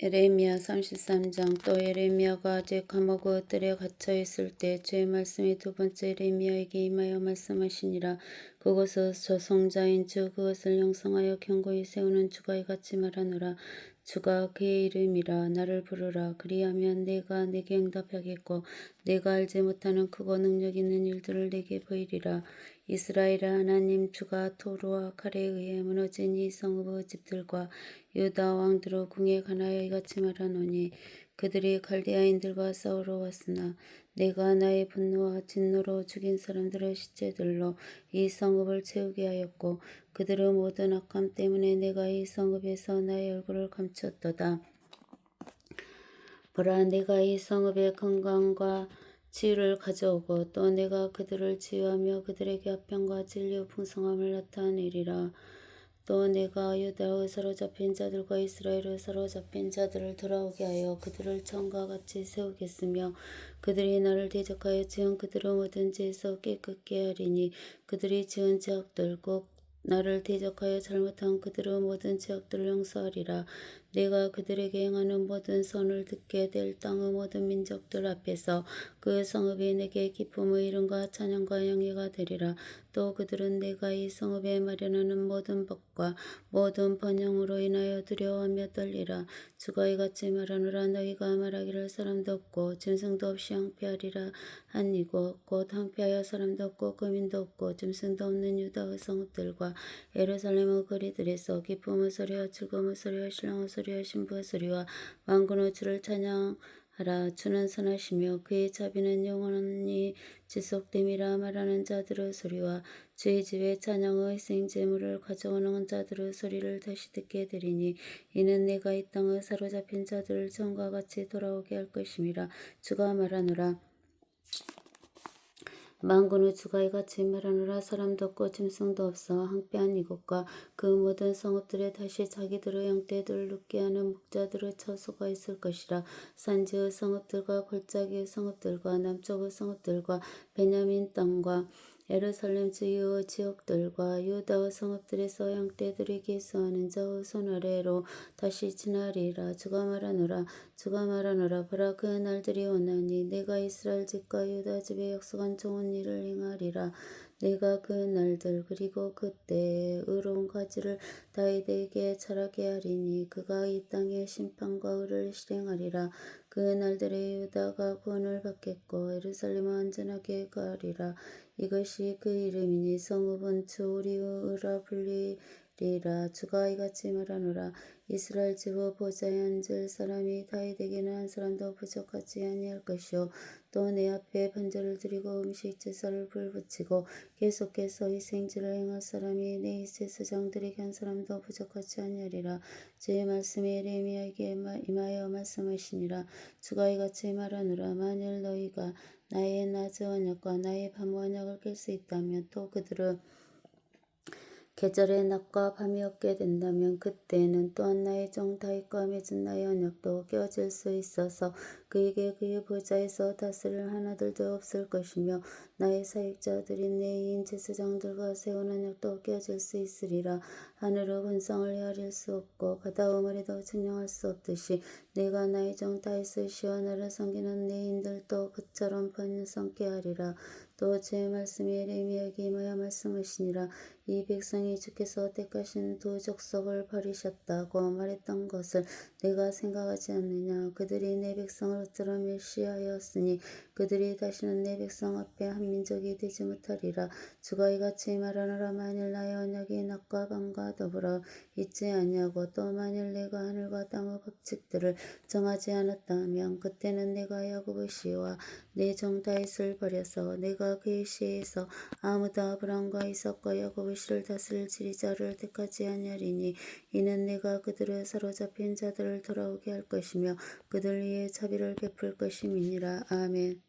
에레미야 33장. 또 에레미야가 아직 감옥의 뜰에 갇혀 있을 때 주의 말씀이 두 번째 에레미야에게 임하여 말씀하시니라. 그것은 저성자인 주 그것을 형성하여 견고히 세우는 주가 이같이 말하노라 주가 그의 이름이라 나를 부르라. 그리하면 내가 내게 응답하겠고 내가 알지 못하는 크고 능력 있는 일들을 내게 보이리라. 이스라엘의 하나님 주가 토르와 칼에 의해 무너진 이 성읍의 집들과 유다 왕들의 궁에 관하여 이같이 말하노니 그들이 갈대아인들과 싸우러 왔으나 내가 나의 분노와 진노로 죽인 사람들의 시체들로 이 성읍을 채우게 하였고 그들의 모든 악함 때문에 내가 이 성읍에서 나의 얼굴을 감췄도다. 보라 내가 이 성읍의 건강과 치유를 가져오고 또 내가 그들을 치유하며 그들에게 화평과 진리의 풍성함을 나타내리라. 또 내가 유다의 사로잡힌 자들과 이스라엘의 사로잡힌 자들을 돌아오게 하여 그들을 처음과 같이 세우겠으며 그들이 나를 대적하여 지은 그들의 모든 죄에서 깨끗게 하리니 그들이 지은 죄악들 곧 나를 대적하여 잘못한 그들의 모든 죄악들을 용서하리라. 내가 그들에게 행하는 모든 선을 듣게 될 땅의 모든 민족들 앞에서 그 성읍이 내게 기쁨의 이름과 찬양과 영예가 되리라. 또 그들은 내가 이 성읍에 마련하는 모든 법과 모든 번영으로 인하여 두려워하며 떨리라. 주가 이같이 말하노라 너희가 말하기를 사람도 없고 짐승도 없이 항폐하리라 하니고 곧 항폐하여 사람도 없고 거민도 없고 짐승도 없는 유다의 성읍들과 예루살렘의 거리들에서 기쁨의 소리와 즐거움의 소리와 신랑의 소리 와 신부의 소리와 만군의 주를 찬양하라. 주는 선하시며 그의 자비는 영원히 지속됨이라 말하는 자들의 소리와 주의 집에 찬양의 희생제물을 가져오는 자들의 소리를 다시 듣게 되리니 이는 내가 이 땅에 사로잡힌 자들을 전과 같이 돌아오게 할 것임이라. 주가 말하노라 만군의 주가 이 같이 말하노라 사람도 없고 짐승도 없어 항폐한 이곳과 그 모든 성읍들에 다시 자기들의 양떼들을 눕게 하는 목자들의 처소가 있을 것이라. 산지의 성읍들과 골짜기의 성읍들과 남쪽의 성읍들과 베냐민 땅과 예루살렘 주요 지역들과 유다의 성읍들에서 양떼들이 기수하는 자의 손 아래로 다시 지나리라. 주가 말하노라. 주가 말하노라. 보라 그 날들이 오나니 내가 이스라엘 집과 유다 집에 약속한 좋은 일을 행하리라 내가 그 날들 그리고 그때 의로운 가지를 다윗에게 자라게 하리니 그가 이 땅에 심판과 의를 실행하리라. 그 날들에 유다가 구원을 받겠고 예루살렘은 안전하게 가리라. 이것이 그 이름이니 성읍은 주 우리의 의라 불리 리라 주가 이같이 말하노라. 이스라엘 집의 보좌에 앉을 사람이 다윗에게는 한 사람도 부족하지 아니할 것이요. 또 내 앞에 반절을 드리고 음식 제사를 불붙이고 계속해서 희생제를 행할 사람이 내 이세수장들에게 한 사람도 부족하지 아니하리라. 주의 말씀이 에레미야에게 임하여 말씀하시니라. 주가 이같이 말하노라. 만일 너희가 나의 낮의 언약과 나의 밤 언약을 깰 수 있다면 또 그들은 계절의 낮과 밤이 없게 된다면 그때는 또한 나의 종 다윗과 맺은 나의 언약도 깨어질 수 있어서 그에게 그의 보좌에서 다스릴 하나들도 없을 것이며 나의 사역자들인 내인 제사장들과 세운 언약도 깨어질 수 있으리라. 하늘의 군상을 헤아릴 수 없고 바다의 머리도 증명할 수 없듯이 내가 나의 시와 나를 섬기는 내인들도 그처럼 번성케 하리라 또 제 말씀이 에레미야에게 임하여 말씀하시니라. 이 백성이 주께서 택하신 두 족속을 버리셨다고 말했던 것을 내가 생각하지 않느냐. 그들이 내 백성을 어쩌러 멸시하였으니 그들이 다시는 내 백성 앞에 한 민족이 되지 못하리라. 주가 이같이 말하노라. 만일 나의 언약이 낮과 밤과 더불어 있지 아니하고 또 만일 내가 하늘과 땅의 법칙들을 정하지 않았다면 그때는 내가 야곱의 시와 내 종 다윗을 버려서 내가 그의 시에서 아무도 아브람과 이삭과 야곱의 시를 다스릴 지리자를 택하지 아니하리니 이는 내가 그들의 사로잡힌 자들을 돌아오게 할 것이며 그들 위에 자비를 베풀 것임이니라. 아멘